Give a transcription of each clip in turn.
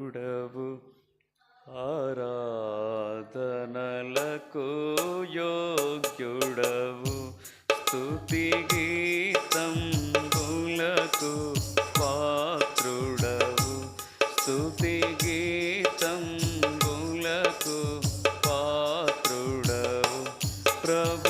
ఉడవు ఆరాధనలకు యోగ్యుడవు. స్థుతి గీతంబులకు పాత్రుడవు. స్థుతి గీతంబులకు పాత్రుడవు. ప్రభు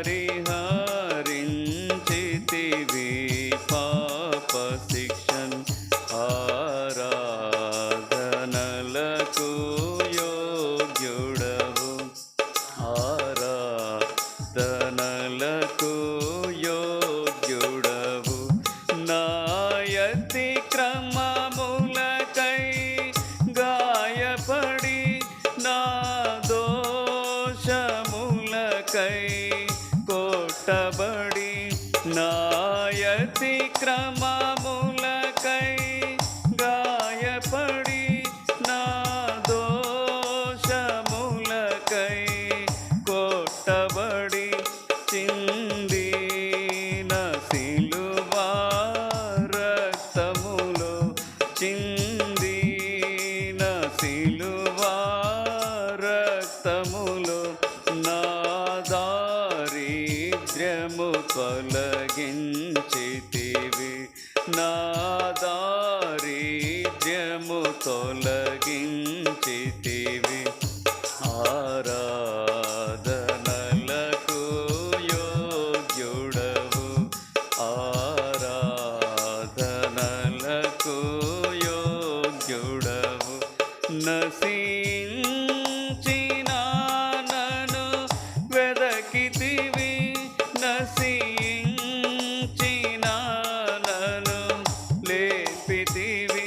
పరిహరించితివి పాప శిక్షణ ఆరాధనలకు యోగ్యుడవు. ఆరాధనలకు యోగ్యుడవు. నాయతి క్రమములకై గాయపడి నా దోషములకై నా దారిద్ర్యము తొలగించితివి. నా దారిద్ర్యము తొలగి ಿತೀವಿ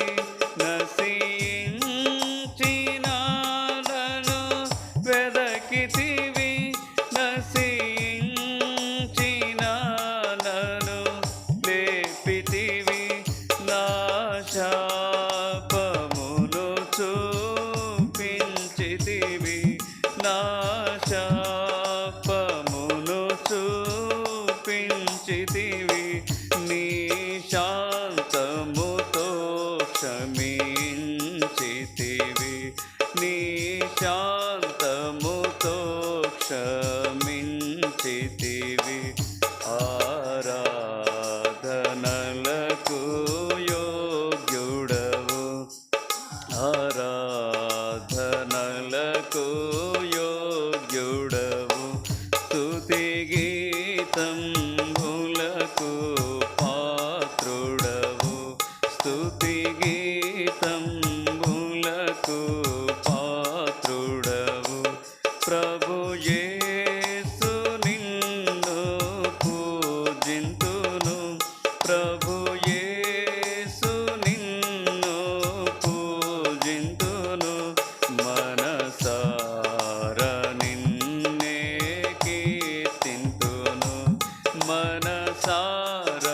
ఆరాధనలకు యోగ్యుడవు. స్థుతి గీతం భులకు పాత్రుడవు. స్థుతి గీతం భులకు పాత్రుడవు. ప్రభు ఏ ಸಾರ